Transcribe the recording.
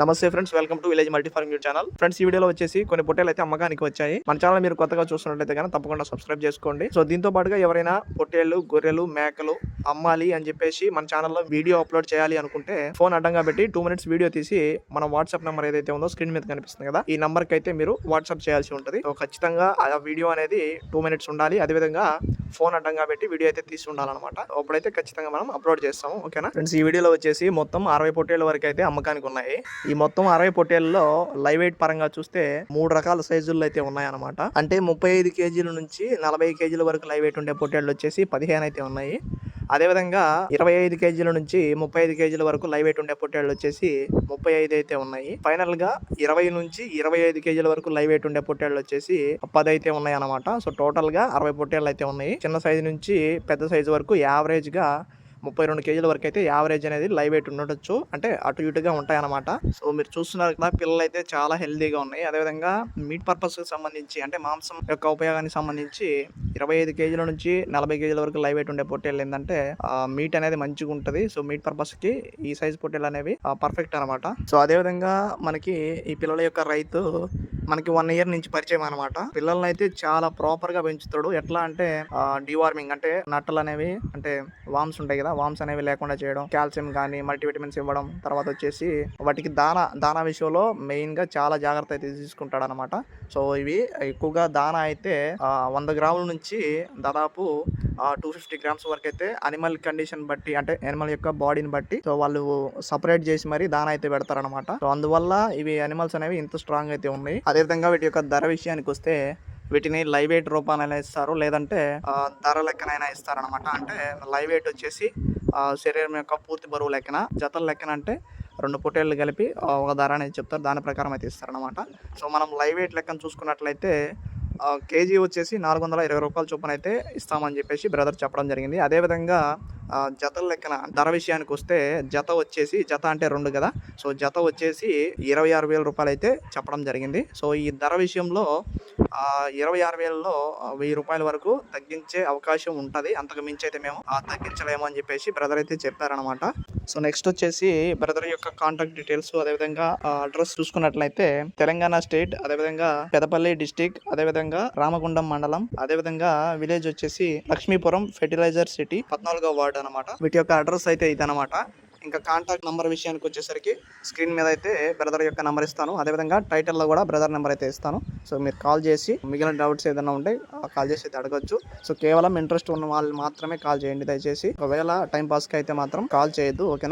నమస్తే friends welcome to village multi farming YouTube channel. Friends ఈ వీడియోలో వచ్చేసి కొన్ని పొట్టేలు అయితే అమ్మకానికి వచ్చాయి. మన ఛానల్ మీరు కొత్తగా చూస్తున్నట్లయితే కానీ తప్పకుండా సబ్స్క్రైబ్ చేసుకోండి. సో దీంతో పాటుగా ఎవరైనా పొట్టేళ్ళు గొర్రెలు మేకలు అమ్మాలి అని చెప్పేసి మన ఛానల్లో వీడియో అప్లోడ్ చేయాలి అనుకుంటే ఫోన్ అడ్డంగా పెట్టి టూ మినిట్స్ వీడియో తీసి మన వాట్సాప్ నెంబర్ ఏదైతే ఉందో స్క్రీన్ మీద కనిపిస్తుంది కదా ఈ నెంబర్కి అయితే మీరు వాట్సాప్ చేయాల్సి ఉంటుంది. సో ఖచ్చితంగా ఆ వీడియో అనేది టూ మినిట్స్ ఉండాలి. అదేవిధంగా ఫోన్ అడ్డంగా పెట్టి వీడియో అయితే తీసి ఉండాలన్నమాట. అప్పుడైతే ఖచ్చితంగా మనం అప్లోడ్ చేస్తాము. ఓకేనా ఫ్రెండ్స్ ఈ వీడియోలో వచ్చేసి మొత్తం అరవై పొట్టేళ్ళ వరకు అయితే అమ్మకానికి ఉన్నాయి. ఈ మొత్తం అరవై పొట్టేళ్ళలో లైవ్ వెయిట్ పరంగా చూస్తే మూడు రకాల సైజుల్లో అయితే ఉన్నాయన్నమాట. అంటే ముప్పై ఐదు కేజీల నుంచి నలభై కేజీల వరకు లైవ్ వెయిట్ ఉండే పొట్టేళ్ళు వచ్చేసి పదిహేను అయితే ఉన్నాయి. అదేవిధంగా ఇరవై ఐదు కేజీల నుంచి ముప్పై ఐదు కేజీల వరకు లైవ్ వెయిట్ ఉండే పొట్టేళ్ళు వచ్చేసి ముప్పై ఐదు అయితే ఉన్నాయి. ఫైనల్గా ఇరవై నుంచి ఇరవై ఐదు కేజీల వరకు లైవ్ వెయిట్ ఉండే పొట్టేళ్ళు వచ్చేసి పది అయితే ఉన్నాయి అనమాట సో టోటల్గా అరవై పొట్టేళ్ళు అయితే ఉన్నాయి. చిన్న సైజు నుంచి పెద్ద సైజు వరకు యావరేజ్గా ముప్పై రెండు కేజీల వరకు అయితే యావరేజ్ అనేది లైవ్ వెయిట్ ఉండొచ్చు. అంటే అటు ఇటుగా ఉంటాయన్నమాట. సో మీరు చూస్తున్నారు కదా పిల్లలు అయితే చాలా హెల్తీగా ఉన్నాయి. అదేవిధంగా మీట్ పర్పస్కి సంబంధించి అంటే మాంసం యొక్క ఉపయోగానికి సంబంధించి ఇరవై ఐదు కేజీల నుంచి నలభై కేజీల వరకు లైవ్ వెయిట్ ఉండే పొట్టేళ్ళు ఏంటంటే మీట్ అనేది మంచిగా ఉంటుంది. సో మీట్ పర్పస్కి ఈ సైజ్ పొట్టేళ్ళు అనేవి పర్ఫెక్ట్ అనమాట సో అదేవిధంగా మనకి ఈ పిల్లల యొక్క రైతు మనకి వన్ ఇయర్ నుంచి పరిచయం అనమాట పిల్లల్ని అయితే చాలా ప్రాపర్గా పెంచుతాడు. ఎట్లా అంటే డివార్మింగ్ అంటే నట్టలు అనేవి అంటే వామ్స్ ఉంటాయి కదా వామ్స్ అనేవి లేకుండా చేయడం కాల్షియం కానీ మల్టీవిటమిన్స్ ఇవ్వడం తర్వాత వచ్చేసి వాటికి దానా దానా విషయంలో మెయిన్గా చాలా జాగ్రత్త అయితే తీసుకుంటాడు అనమాట సో ఇవి ఎక్కువగా దానా అయితే వంద గ్రాముల నుంచి దాదాపు టూ ఫిఫ్టీ గ్రామ్స్ వరకు అయితే అనిమల్ కండిషన్ బట్టి అంటే అనిమల్ యొక్క బాడీని బట్టి సో వాళ్ళు సపరేట్ చేసి మరి దాన అయితే పెడతారనమాట సో అందువల్ల ఇవి అనిమల్స్ అనేవి ఇంత స్ట్రాంగ్ అయితే ఉన్నాయి. అదేవిధంగా వీటి యొక్క ధర విషయానికి వస్తే వీటిని లైవ్ వెయిట్ రూపానైనా ఇస్తారు లేదంటే ధర లెక్కనైనా ఇస్తారనమాట అంటే లైవ్ వెయిట్ వచ్చేసి శరీరం యొక్క పూర్తి బరువు లెక్కన జతల లెక్కన అంటే రెండు పొటేళ్ళు కలిపి ఒక ధర అనేది చెప్తారు. దాని ప్రకారం అయితే ఇస్తారనమాట సో మనం లైవ్ వెయిట్ లెక్కన చూసుకున్నట్లయితే కేజీ వచ్చేసి నాలుగు వందల ఇరవై రూపాయల చొప్పున అయితే ఇస్తామని చెప్పేసి బ్రదర్ చెప్పడం జరిగింది. అదేవిధంగా జతల లెక్కన ధర విషయానికి వస్తే జత వచ్చేసి జత అంటే రెండు కదా. సో జత వచ్చేసి ఇరవై ఆరు వేల రూపాయలు అయితే చెప్పడం జరిగింది. సో ఈ ధర విషయంలో ఇరవై ఆరు వేలలో వెయ్యి రూపాయల వరకు తగ్గించే అవకాశం ఉంటుంది. అంతకు మించి అయితే మేము తగ్గించలేము అని చెప్పేసి బ్రదర్ అయితే చెప్పారనమాట సో నెక్స్ట్ వచ్చేసి బ్రదర్ యొక్క కాంటాక్ట్ డీటెయిల్స్ అదేవిధంగా అడ్రస్ చూసుకున్నట్లయితే తెలంగాణ స్టేట్ అదేవిధంగా పెదపల్లి డిస్టిక్ అదేవిధంగా రామగుండం మండలం అదేవిధంగా విలేజ్ వచ్చేసి లక్ష్మీపురం ఫెర్టిలైజర్ సిటీ పద్నాలుగో వార్డు. అనమాట వీటి యొక్క అడ్రస్ అయితే ఇదనమాట ఇంకా కాంటాక్ట్ నెంబర్ విషయానికి వచ్చేసరికి స్క్రీన్ మీద అయితే బ్రదర్ యొక్క నెంబర్ ఇస్తాను. అదేవిధంగా టైటిల్లో కూడా బ్రదర్ నెంబర్ అయితే ఇస్తాను. సో మీరు కాల్ చేసి మిగిలిన డౌట్స్ ఏదైనా ఉంటే కాల్ చేసి అయితే అడగచ్చు. సో కేవలం ఇంట్రెస్ట్ ఉన్న వాళ్ళు మాత్రమే కాల్ చేయండి. దయచేసి ఒకవేళ టైం పాస్కి అయితే మాత్రం కాల్ చేయొద్దు ఓకేనా?